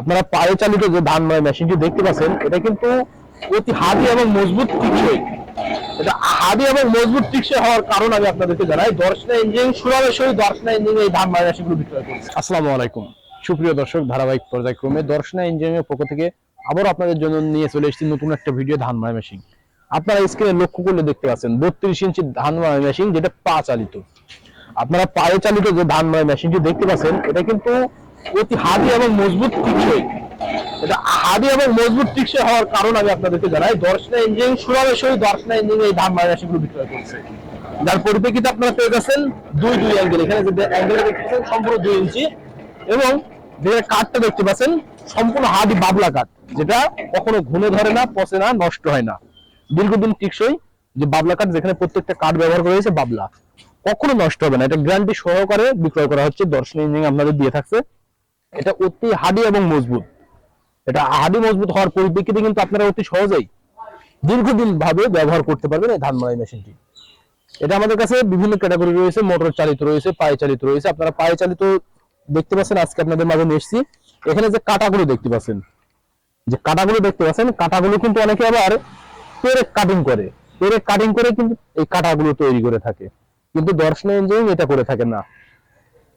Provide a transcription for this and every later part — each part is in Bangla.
আপনারা পায়ে চালিত যে ধান মাড়াই মেশিনটি দেখতে পাচ্ছেন, এটা কিন্তু অতি হাদি এবং মজবুত টিকসই। এটা হাদি এবং মজবুত টিকসই হওয়ার কারণ আমি আপনাদেরকে জানাই। দর্শনা ইঞ্জিন সুরামের সহিত দর্শনা ইঞ্জিন এই ধান মাড়াই মেশিনগুলো বিক্রয় করছে। আসসালামু আলাইকুম। সুপ্রিয় দর্শক, ধারাবাহিক পর্যায়ক্রমে দর্শনা ইঞ্জিনিয়ারের পক্ষ থেকে আবার আপনাদের জন্য নিয়ে চলে এসেছি নতুন একটা ভিডিও ধান মাড়াই মেশিন আপনারা স্ক্রিনে লক্ষ্য করলে দেখতে পাচ্ছেন, বত্রিশ ইঞ্চি ধান মাড়াই মেশিন যেটা পা চালিত আপনারা পায়ে চালিত যে ধান মাড়াই মেশিনটি দেখতে পাচ্ছেন, এটা কিন্তু অতি হাদি এবং মজবুত টিকসই। এটা হাদি এবং মজবুত টিকসই হওয়ার কারণ আমি আপনাদেরকে জানাই, দর্শনা ইঞ্জিন সহিত দর্শনা ইঞ্জিন এই ধান মেশিনগুলো বিক্রয় করছে। যার পরিপ্রেক্ষিতে আপনারা পেয়ে গেছেন দুই দুই অ্যাঙ্গেল এখানে যে অ্যাঙ্গেল দেখতে পাচ্ছেন, সম্পূর্ণ দুই ইঞ্চি, এবং যে কাঠটা দেখতে পাচ্ছেন, সম্পূর্ণ হাদি বাবলা কাঠ, যেটা কখনো ঘুমে ধরে না, পচে না, নষ্ট হয় না। দীর্ঘদিন টিকসই যে বাবলা কাঠ, যেখানে প্রত্যেকটা কাঠ ব্যবহার করা হয়েছে, বাবলা। কখনো নষ্ট হবে না, এটা গ্যারান্টি সহকারে বিক্রয় করা হচ্ছে, দর্শন ইঞ্জিন আপনাদের দিয়ে থাকছে। এটা অতি হাডি এবং মজবুত। এটা হাডি মজবুত হওয়ার পরিপ্রেক্ষিতে কিন্তু আপনারা অতি সহজেই দীর্ঘদিন ভাবে ব্যবহার করতে পারবেন এই ধান মাড়াই মেশিনটি। এটা আমাদের কাছে বিভিন্ন ক্যাটাগরি রয়েছে, মোটর চালিত রয়েছে, পায়ে চালিত রয়েছে। আপনারা পায়ে চালিত দেখতে পাচ্ছেন, আজকে আপনাদের মাঝে এসেছি। এখানে যে কাটাগুলো দেখতে পাচ্ছেন, যে কাটাগুলো দেখতে পাচ্ছেন, কাটাগুলো কিন্তু অনেকে আবার পেরেক কাটিং করে। পেরেক কাটিং করে কিন্তু এই কাটাগুলো তৈরি করে থাকে। কিন্তু দর্শন ইঞ্জিনিয়ারিং এটা করে থাকে না।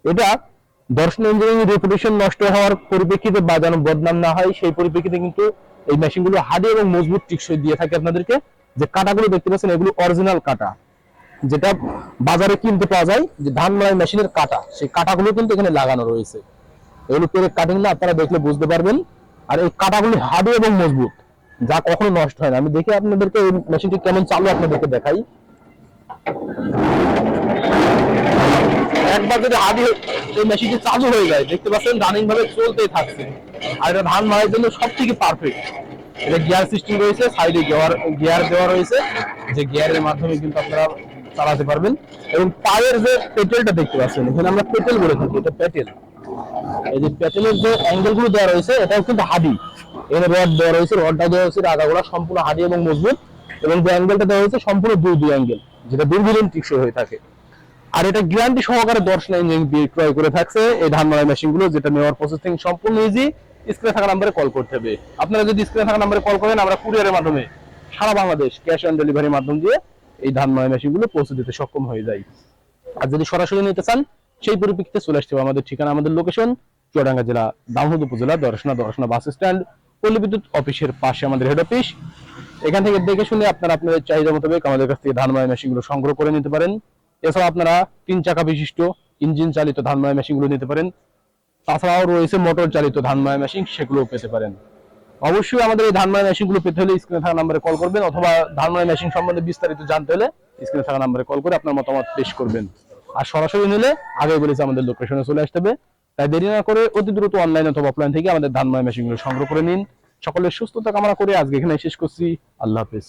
এটা দর্শন ইঞ্জিনিয়ারিং রেপুটেশন নষ্ট হওয়ার পরিপ্রেক্ষিতে বা যেন বদনাম না হয়, সেই পরিপ্রেক্ষিতে কিন্তু এই মেশিনগুলো হাডি এবং মজবুত টিকসই দিয়ে থাকে আপনাদেরকে। যে কাটাগুলো দেখতে পাচ্ছেন, এগুলো অরিজিনাল কাটা। যেটা বাজারে কিনতে পাওয়া যায়, যে ধান মাড়াই মেশিনের কাটা। সেই কাটাগুলো কিন্তু এখানে লাগানো রয়েছে। এগুলো পেরে কাটিং না, আপনারা দেখলে বুঝতে পারবেন। আর এই কাটাগুলি হাডি এবং মজবুত, যা কখনো নষ্ট হয় না। আমি দেখি আপনাদেরকে এই মেশিনটি কেমন চালু আপনাদেরকে দেখাই। একবার যদি হাডি এই মেশিনটি চালু হয়ে যায়, দেখতে পাচ্ছেন রানিং ভাবে চলতেই থাকছে। আর এটা ধান মারার জন্য সব থেকে পারফেক্ট এটা গিয়ার সিস্টেম রয়েছে সাইডে গিয়ার গিয়ার দেওয়া রয়েছে। যে গিয়ারের মাধ্যমে কিন্তু আপনারা চালাতে পারবেন। এবং পায়ের যে পেটেলটা দেখতে পাচ্ছেন, এখানে আমরা পেটেল বলে থাকি, এটা পেটেল। এই যে পেটেলের যে অ্যাঙ্গেলগুলো দেওয়া রয়েছে, এটাও কিন্তু হাডি। এখানে রড দেওয়া রয়েছে রডটা দেওয়া হয়েছে আগাগোড়া সম্পূর্ণ হাডি এবং মজবুত। এবং যে অ্যাঙ্গেলটা দেওয়া হয়েছে সম্পূর্ণ দুই দুই অ্যাঙ্গেল যেটা দীর্ঘদিন টিকসই হয়ে থাকে। আর এটা গ্যারান্টি সহকারে দর্শন ইঞ্জিন বিক্রয় করে থাকছে, এই ধান মারাই মেশিনগুলো যেটা নেওয়ার প্রসেসিং সম্পূর্ণ ইজি স্ক্রিনে থাকা নাম্বারে কল করতে হবে। আপনারা যদি স্ক্রিনে থাকা নাম্বারে কল করেন, আমরা কুরিয়ারের মাধ্যমে সারা বাংলাদেশ ক্যাশ অন ডেলিভারির মাধ্যম দিয়ে এই ধান মারাই মেশিনগুলো পৌঁছে দিতে সক্ষম হয়ে যায় আর যদি সরাসরি নিতে চান, সেই পরিপ্রেক্ষিতে চলে আসতে হবে আমাদের ঠিকানা, আমাদের লোকেশন চুয়াডাঙ্গা জেলা দামোদ উপজেলা, দর্শনা দর্শনা বাস স্ট্যান্ড পল্লী বিদ্যুৎ অফিসের পাশে আমাদের হেড অফিস এখান থেকে দেখে শুনে আপনারা আপনাদের চাহিদা মোতাবেক আমাদের কাছ থেকে ধান মারাই মেশিনগুলো সংগ্রহ করে নিতে পারেন। এছাড়া আপনারা তিন চাকা বিশিষ্ট ইঞ্জিন চালিত ধান মারাই মেশিনগুলো নিতে পারেন। তাছাড়াও রয়েছে মোটর চালিত ধান মারাই মেশিন সেগুলোও পেতে পারেন। অবশ্যই আমাদের এই ধান মারাই মেশিনগুলো পেতে হলে স্ক্রিনে থাকা নাম্বারে কল করবেন, অথবা ধান মারাই মেশিন সম্বন্ধে বিস্তারিত জানতে হলে স্ক্রিনে থাকা নাম্বারে কল করে আপনার মতামত পেশ করবেন। আর সরাসরি নিলে আগে বলেছে আমাদের লোকেশনে চলে আসতে হবে। তাই দেরি না করে অতি দ্রুত অনলাইন অথবা অফলাইন থেকে আমাদের ধান মারাই মেশিনগুলো সংগ্রহ করে নিন। সকলের সুস্থতা কামনা করে আজকে এখানে শেষ করছি। আল্লাহ হাফেজ।